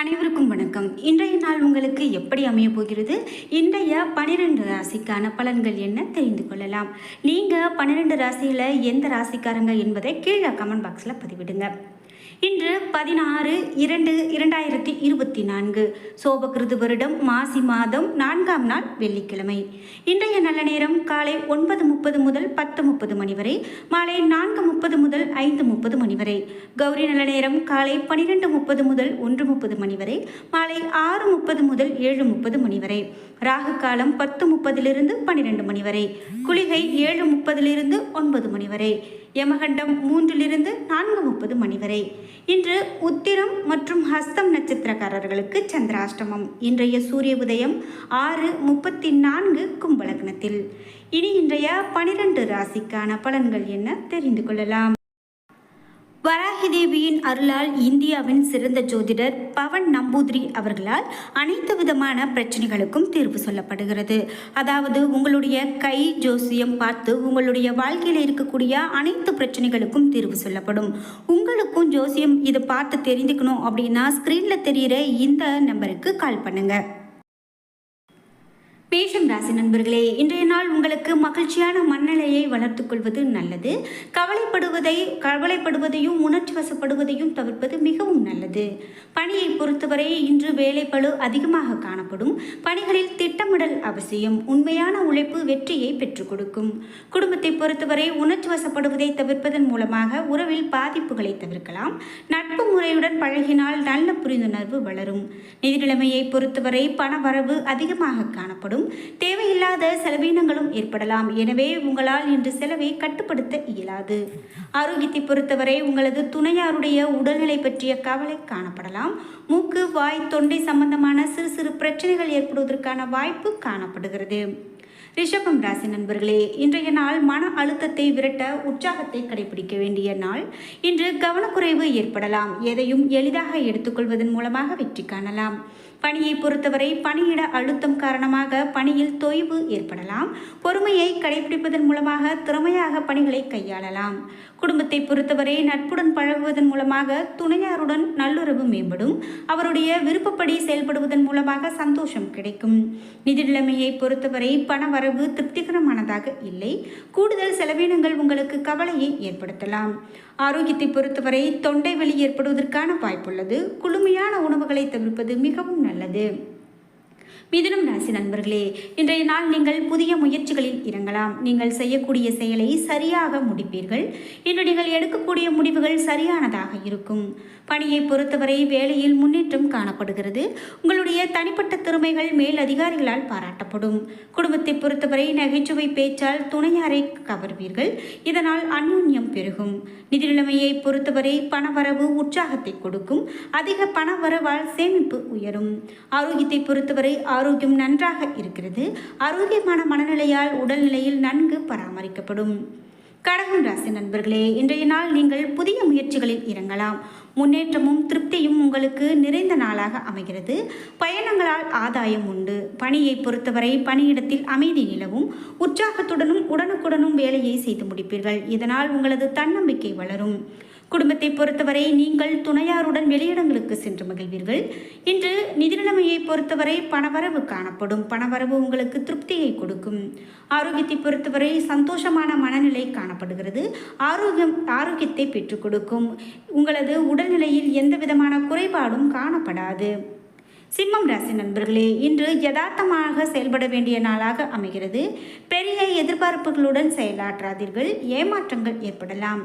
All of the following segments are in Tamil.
அனைவருக்கும் வணக்கம். இன்றைய நாள் உங்களுக்கு எப்படி அமைய போகிறது? இன்றைய பனிரெண்டு ராசிக்கான பலன்கள் என்ன தெரிந்து கொள்ளலாம். நீங்கள் பன்னிரெண்டு ராசியில் எந்த ராசிக்காரங்க என்பதை கீழே கமெண்ட் பாக்ஸில் பதிவிடுங்க. இன்று பதினாறு இரண்டு இரண்டாயிரத்தி இருபத்தி நான்கு. சோபகிருது வருடம் மாசி மாதம் நான்காம் நாள் வெள்ளிக்கிழமை. இன்றைய நல்ல நேரம் காலை ஒன்பது முப்பது முதல் பத்து முப்பது மணி வரை மாலை நான்கு முப்பது முதல் ஐந்து முப்பது மணி வரை. கௌரி நல்ல நேரம் காலை பன்னிரெண்டு முப்பது முதல் ஒன்று முப்பது மணி வரை மாலை ஆறு முப்பது முதல் ஏழு முப்பது மணி வரை. ராகு காலம் பத்து முப்பதிலிருந்து பன்னிரெண்டு மணி வரை. குளிகை ஏழு முப்பதிலிருந்து ஒன்பது மணி வரை. யமகண்டம் மூன்றிலிருந்து நான்கு முப்பது மணி வரை. இன்று உத்திரம் மற்றும் ஹஸ்தம் நட்சத்திரக்காரர்களுக்கு சந்திராஷ்டமம். இன்றைய சூரிய உதயம் ஆறு முப்பத்தி நான்கு கும்பலக்னத்தில். இனி இன்றைய பனிரெண்டு ராசிக்கான பலன்கள் என்ன தெரிந்து கொள்ளலாம். வராகிதேவியின் அருளால் இந்தியாவின் சிறந்த ஜோதிடர் பவன் நம்பூதிரி அவர்களால் அனைத்து விதமான பிரச்சனைகளுக்கும் தீர்வு சொல்லப்படுகிறது. அதாவது உங்களுடைய கை ஜோசியம் பார்த்து உங்களுடைய வாழ்க்கையில் இருக்கக்கூடிய அனைத்து பிரச்சனைகளுக்கும் தீர்வு சொல்லப்படும். உங்களுக்கும் ஜோசியம் இதை பார்த்து தெரிந்துக்கணும் அப்படின்னா ஸ்க்ரீனில் தெரிகிற இந்த நம்பருக்கு கால் பண்ணுங்கள் மேஷம் ராசி நண்பர்களே இன்றைய நாள் உங்களுக்கு மகிழ்ச்சியான மனநிலையை வளர்த்து கொள்வது நல்லது. கவலைப்படுவதை கவலைப்படுவதையும் உணர்ச்சி வசப்படுவதையும் தவிர்ப்பது மிகவும் நல்லது. பணியை பொறுத்தவரை இன்று வேலைப்பழு அதிகமாக காணப்படும். பணிகளில் திட்டமிடல் அவசியம். உண்மையான உழைப்பு வெற்றியை பெற்றுக் கொடுக்கும். குடும்பத்தை பொறுத்தவரை உணர்ச்சி வசப்படுவதை தவிர்ப்பதன் மூலமாக உறவில் பாதிப்புகளை தவிர்க்கலாம். நட்பு முறையுடன் பழகினால் நல்ல புரிந்துணர்வு வளரும். நிதி நிலைமையை பொறுத்தவரை பண வரவு அதிகமாக காணப்படும். தேவையில்லாத செலவீனங்களும் ஏற்படலாம். எனவே உங்களால் இன்று செலவை கட்டுப்படுத்த இயலாது. ஆரோக்கியத்தை பொறுத்தவரை உங்களது துணையாருடைய உடல்நிலை பற்றிய கவலை காணப்படலாம். மூக்கு வாய் தொண்டை சம்பந்தமான சிறு சிறு பிரச்சனைகள் ஏற்படுவதற்கான வாய்ப்பு காணப்படுகிறது. ரிஷபம் ராசி நண்பர்களே இன்றைய நாள் மன அழுத்தத்தை விரட்ட உற்சாகத்தை கடைபிடிக்க வேண்டிய நாள். இன்று கவனக்குறைவு ஏற்படலாம். எதையும் எளிதாக எடுத்துக்கொள்வதன் மூலமாக வெற்றி காணலாம். பணியை பொறுத்தவரை பணியிட அழுத்தம் காரணமாக பணியில் தொய்வு ஏற்படலாம். பொறுமையை கடைபிடிப்பதன் மூலமாக திறமையாக பணிகளை கையாளலாம். குடும்பத்தை பொறுத்தவரை நட்புடன் பழகுவதன் மூலமாக துணையாருடன் நல்லுறவு மேம்படும். அவருடைய விருப்பப்படி செயல்படுவதன் மூலமாக சந்தோஷம் கிடைக்கும். நிதி நிலைமையை பொறுத்தவரை பண வரவு திருப்திகரமானதாக இல்லை. கூடுதல் செலவினங்கள் உங்களுக்கு கவலையை ஏற்படுத்தலாம். ஆரோக்கியத்தை பொறுத்தவரை தொண்டை வலி ஏற்படுவதற்கான வாய்ப்புள்ளது. குளுமையான உணவுகளை தவிர்ப்பது மிகவும் நல்லது. மிதுனம் ராசி நண்பர்களே இன்றைய நாள் நீங்கள் புதிய முயற்சிகளில் இறங்கலாம். நீங்கள் செய்யக்கூடிய செயலை சரியாக முடிப்பீர்கள். இன்று நீங்கள் எடுக்கக்கூடிய முடிவுகள் சரியானதாக இருக்கும். பணியை பொறுத்தவரை வேலையில் முன்னேற்றம் காணப்படுகிறது. உங்களுடைய தனிப்பட்ட திறமைகள் மேல் அதிகாரிகளால் பாராட்டப்படும். குடும்பத்தை பொறுத்தவரை நகைச்சுவை பேச்சால் துணையாரை கவர்வீர்கள். இதனால் அந்யோன்யம் பெருகும். நிதி நிலைமையை பொறுத்தவரை பணவரவு உற்சாகத்தை கொடுக்கும். அதிக பணவரவால் சேமிப்பு உயரும். ஆரோக்கியத்தை பொறுத்தவரை ஆரோக்கியம் நன்றாக இருக்கிறது. ஆரோக்கியமான மனநிலையால் உடல்நிலையில் நன்கு பராமரிக்கப்படும். கடகம் ராசி நண்பர்களே இன்றைய நாள் நீங்கள் புதிய முயற்சிகளில் இறங்கலாம். முன்னேற்றமும் திருப்தியும் உங்களுக்கு நிறைந்த நாளாக அமைகிறது. பயணங்களால் ஆதாயம் உண்டு. பணியை பொறுத்தவரை பணியிடத்தில் அமைதி நிலவும். உற்சாகத்துடனும் உடனுக்குடனும் வேலையை செய்து முடிப்பீர்கள். இதனால் உங்களது தன்னம்பிக்கை வளரும். குடும்பத்தை பொறுத்தவரை நீங்கள் துணையாருடன் வெளியிடங்களுக்கு சென்று மகிழ்வீர்கள். இன்று நிதி நிலைமையை பொறுத்தவரை பணவரவு காணப்படும். பணவரவு உங்களுக்கு திருப்தியை கொடுக்கும். ஆரோக்கியத்தை பொறுத்தவரை சந்தோஷமான மனநிலை காணப்படுகிறது. ஆரோக்கியம் ஆரோக்கியத்தை பெற்றுக் கொடுக்கும். உங்களது உடல்நிலையில் எந்த விதமான குறைபாடும் காணப்படாது. சிம்மம் ராசி நண்பர்களே இன்று யதார்த்தமாக செயல்பட வேண்டிய நாளாக அமைகிறது. பெரிய எதிர்பார்ப்புகளுடன் செயலாற்றாதீர்கள். ஏமாற்றங்கள் ஏற்படலாம்.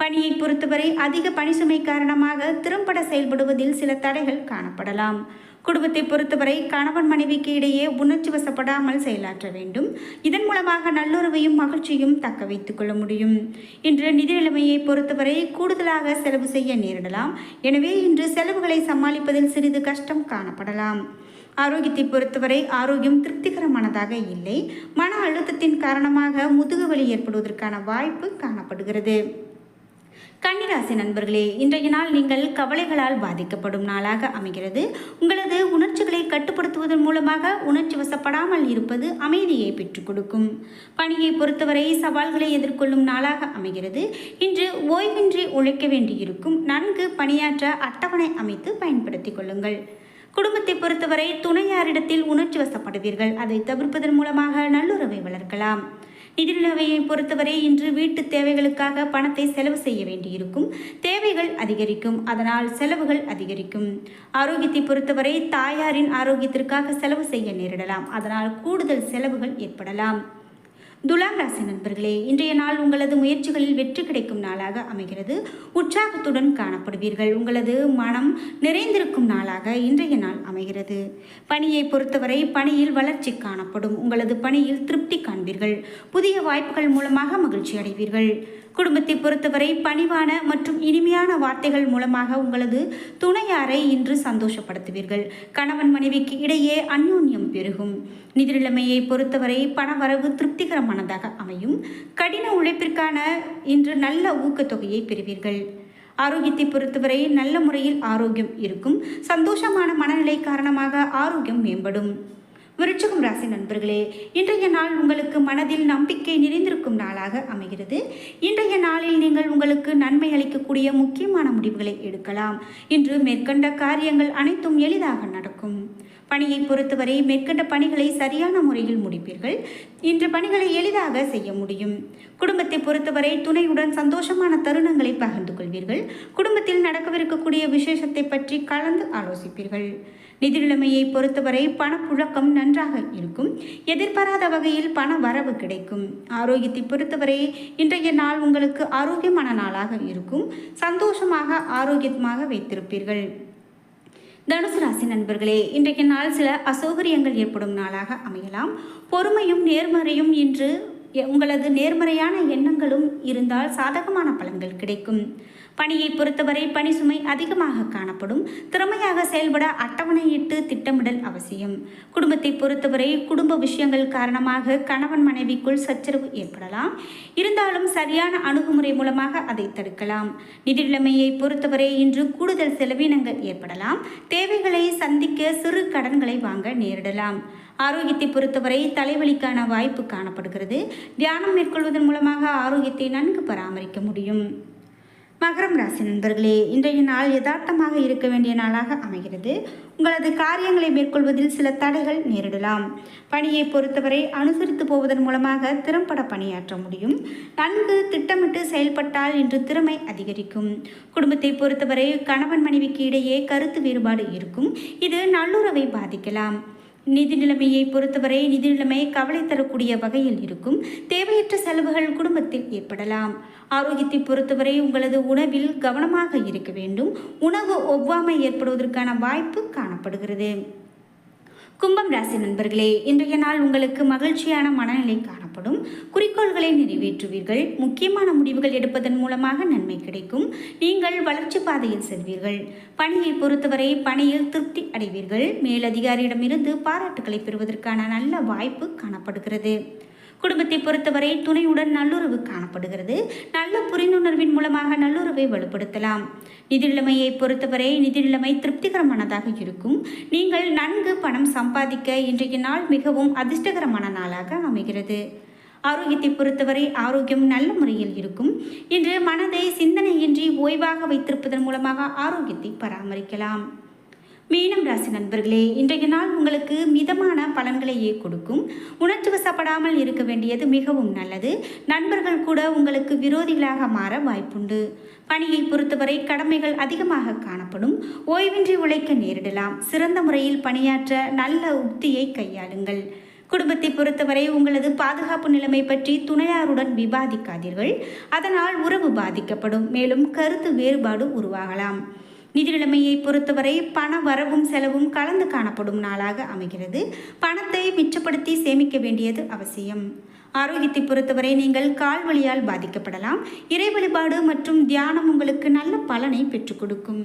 பணியை பொறுத்தவரை அதிக பணிசுமை காரணமாக திறம்பட செயல்படுவதில் சில தடைகள் காணப்படலாம். குடும்பத்தை பொறுத்தவரை கணவன் மனைவிக்கு இடையே உணர்ச்சி வசப்படாமல் செயலாற்ற வேண்டும். இதன் மூலமாக நல்லுறவையும் மகிழ்ச்சியும் தக்க வைத்துக் கொள்ள முடியும். இன்று நிதி நிலைமையை பொறுத்தவரை கூடுதலாக செலவு செய்ய நேரிடலாம். எனவே இன்று செலவுகளை சமாளிப்பதில் சிறிது கஷ்டம் காணப்படலாம். ஆரோக்கியத்தை பொறுத்தவரை ஆரோக்கியம் திருப்திகரமானதாக இல்லை. மன அழுத்தத்தின் காரணமாக முதுகுவலி ஏற்படுவதற்கான வாய்ப்பு காணப்படுகிறது. கன்னிராசி நண்பர்களே இன்றைய நாள் நீங்கள் கவலைகளால் பாதிக்கப்படும் நாளாக அமைகிறது. உங்களது உணர்ச்சிகளை கட்டுப்படுத்துவதன் மூலமாக உணர்ச்சி வசப்படாமல் இருப்பது அமைதியை பெற்றுக் கொடுக்கும். பணியை பொறுத்தவரை சவால்களை எதிர்கொள்ளும் நாளாக அமைகிறது. இன்று ஓய்வின்றி உழைக்க வேண்டியிருக்கும் நன்கு பணியாற்ற அட்டவணை அமைத்து பயன்படுத்திக் கொள்ளுங்கள். குடும்பத்தை பொறுத்தவரை துணையாரிடத்தில் உணர்ச்சி வசப்படுவீர்கள். அதை தவிர்ப்பதன் மூலமாக நல்லுறவை வளர்க்கலாம். நிதிநிலைமையை பொறுத்தவரை இன்று வீட்டு தேவைகளுக்காக பணத்தை செலவு செய்ய வேண்டியிருக்கும். தேவைகள் அதிகரிக்கும். அதனால் செலவுகள் அதிகரிக்கும். ஆரோக்கியத்தை பொறுத்தவரை தாயாரின் ஆரோக்கியத்திற்காக செலவு செய்ய நேரிடலாம். அதனால் கூடுதல் செலவுகள் ஏற்படலாம். துலாம் ராசி நண்பர்களே இன்றைய நாள் உங்களது முயற்சிகளில் வெற்றி கிடைக்கும் நாளாக அமைகிறது. உற்சாகத்துடன் காணப்படுவீர்கள். உங்களது மனம் நிறைந்திருக்கும் நாளாக இன்றைய நாள் அமைகிறது. பணியை பொறுத்தவரை பணியில் வளர்ச்சி காணப்படும். உங்களது பணியில் திருப்தி காண்பீர்கள். புதிய வாய்ப்புகள் மூலமாக மகிழ்ச்சி அடைவீர்கள். குடும்பத்தை பொறுத்தவரை பணிவான மற்றும் இனிமையான வார்த்தைகள் மூலமாக உங்களது துணையாரை இன்று சந்தோஷப்படுத்துவீர்கள். கணவன் மனைவிக்கு இடையே அந்யோன்யம் பெருகும். நிதிநிலைமையை பொறுத்தவரை பணவரவு திருப்திகரமானதாக அமையும். கடின உழைப்பிற்கான இன்று நல்ல ஊக்கத்தொகையை பெறுவீர்கள். ஆரோக்கியத்தை பொறுத்தவரை நல்ல முறையில் ஆரோக்கியம் இருக்கும். சந்தோஷமான மனநிலை காரணமாக ஆரோக்கியம் மேம்படும். விருட்சகம் ராசி நண்பர்களே இன்றைய நாள் உங்களுக்கு மனதில் நம்பிக்கை நிறைந்திருக்கும் நாளாக அமைகிறது. இன்றைய நாளில் நீங்கள் உங்களுக்கு நன்மை அளிக்கக்கூடிய முக்கியமான முடிவுகளை எடுக்கலாம். இன்று மேற்கண்ட காரியங்கள் அனைத்தும் எளிதாக நடக்கும். பணியை பொறுத்தவரை மேற்கண்ட பணிகளை சரியான முறையில் முடிப்பீர்கள். இன்று பணிகளை எளிதாக செய்ய முடியும். குடும்பத்தை பொறுத்தவரை துணையுடன் சந்தோஷமான தருணங்களை பகிர்ந்து கொள்வீர்கள். குடும்பத்தில் நடக்கவிருக்கக்கூடிய விசேஷத்தை பற்றி கலந்து ஆலோசிப்பீர்கள். நிதி நிலைமையை பொறுத்தவரை பணப்புழக்கம் நன்றாக இருக்கும். எதிர்பாராத வகையில் பண வரவு கிடைக்கும். ஆரோக்கியத்தை பொறுத்தவரை இன்றைய நாள் உங்களுக்கு ஆரோக்கியமான நாளாக இருக்கும். சந்தோஷமாக ஆரோக்கியமாக வைத்திருப்பீர்கள். தனுசு ராசி நண்பர்களே இன்றைக்கு நாள் சில அசௌகரியங்கள் ஏற்படும் நாளாக அமையலாம். பொறுமையும் நேர்மறையும் இன்று உங்களது நேர்மறையான எண்ணங்களும் இருந்தால் சாதகமான பலன்கள் கிடைக்கும். பணியை பொறுத்தவரை பணி சுமை அதிகமாக காணப்படும். திறமையாக செயல்பட அட்டவணையிட்டு திட்டமிடல் அவசியம். குடும்பத்தை பொறுத்தவரை குடும்ப விஷயங்கள் காரணமாக கணவன் மனைவிக்குள் சச்சரவு ஏற்படலாம். இருந்தாலும் சரியான அணுகுமுறை மூலமாக அதை தடுக்கலாம். நிதி நிலைமையை பொறுத்தவரை இன்று கூடுதல் செலவினங்கள் ஏற்படலாம். தேவைகளை சந்திக்க சிறு கடன்களை வாங்க நேரிடலாம். ஆரோக்கியத்தை பொறுத்தவரை தலைவலிக்கான வாய்ப்பு காணப்படுகிறது. தியானம் மேற்கொள்வதன் மூலமாக ஆரோக்கியத்தை நன்கு பராமரிக்க முடியும். மகரம் ராசி நண்பர்களே இன்றைய நாள் யதார்த்தமாக இருக்க வேண்டிய நாளாக அமைகிறது. உங்களது காரியங்களை மேற்கொள்வதில் சில தடைகள் நேரிடலாம். பணியை பொறுத்தவரை அனுசரித்து போவதன் மூலமாக திறம்பட பணியாற்ற முடியும். நன்கு திட்டமிட்டு செயல்பட்டால் இன்று திறமை அதிகரிக்கும். குடும்பத்தை பொறுத்தவரை கணவன் மனைவிக்கு இடையே கருத்து வேறுபாடு இருக்கும். இது நல்லுறவை பாதிக்கலாம். நிதி நிலைமையை பொறுத்தவரை நிதி நிலைமை கவலை தரக்கூடிய வகையில் இருக்கும். தேவையற்ற செலவுகள் குடும்பத்தில் ஏற்படலாம். ஆரோக்கியத்தை பொறுத்தவரை உங்களது உணவில் கவனமாக இருக்க வேண்டும். உணவு ஒவ்வாமை ஏற்படுவதற்கான வாய்ப்பு காணப்படுகிறது. கும்பம் ராசி நண்பர்களே இன்றைய நாள் உங்களுக்கு மகிழ்ச்சியான மனநிலை காணப்படும். குறிக்கோள்களை நிறைவேற்றுவீர்கள். முக்கியமான முடிவுகள் எடுப்பதன் மூலமாக நன்மை கிடைக்கும். நீங்கள் வளர்ச்சி பாதையில் செல்வீர்கள். பணியை பொறுத்தவரை பணியில் திருப்தி அடைவீர்கள். மேலதிகாரியிடமிருந்து பாராட்டுகளை பெறுவதற்கான நல்ல வாய்ப்பு காணப்படுகிறது. குடும்பத்தை பொறுத்தவரை துணையுடன் நல்லுறவு காணப்படுகிறது. நல்ல புரிந்துணர்வின் மூலமாக நல்லுறவை வலுப்படுத்தலாம். நிதி நிலைமையை பொறுத்தவரை நிதி நிலைமை திருப்திகரமானதாக இருக்கும். நீங்கள் நன்கு பணம் சம்பாதிக்க இன்றைய நாள் மிகவும் அதிர்ஷ்டகரமான நாளாக அமைகிறது. ஆரோக்கியத்தை பொறுத்தவரை ஆரோக்கியம் நல்ல முறையில் இருக்கும். இன்று மனதை சிந்தனையின்றி ஓய்வாக வைத்திருப்பதன் மூலமாக ஆரோக்கியத்தை பராமரிக்கலாம். மீனம் ராசி நண்பர்களே இன்றைய நாள் உங்களுக்கு மிதமான பலன்களையே கொடுக்கும் உணர்ச்சி வசப்படாமல் இருக்க வேண்டியது மிகவும் நல்லது. நண்பர்கள் கூட உங்களுக்கு விரோதிகளாக மாற வாய்ப்புண்டு. பணியை பொறுத்தவரை கடமைகள் அதிகமாக காணப்படும். ஓய்வின்றி உழைக்க நேரிடலாம். சிறந்த முறையில் பணியாற்ற நல்ல உக்தியை கையாளுங்கள். குடும்பத்தை பொறுத்தவரை உங்களது பாதுகாப்பு நிலைமை பற்றி துணையாருடன் விவாதிக்காதீர்கள். அதனால் உறவு பாதிக்கப்படும். மேலும் கருத்து வேறுபாடு உருவாகலாம். நிதி நிலைமையை பொறுத்தவரை பண வரவும் செலவும் கலந்து காணப்படும் நாளாக அமைகிறது. பணத்தை மிச்சப்படுத்தி சேமிக்க வேண்டியது அவசியம். ஆரோக்கியத்தை பொறுத்தவரை நீங்கள் கால் வழியால் பாதிக்கப்படலாம். இறை வழிபாடு மற்றும் தியானம் உங்களுக்கு நல்ல பலனை பெற்றுக் கொடுக்கும்.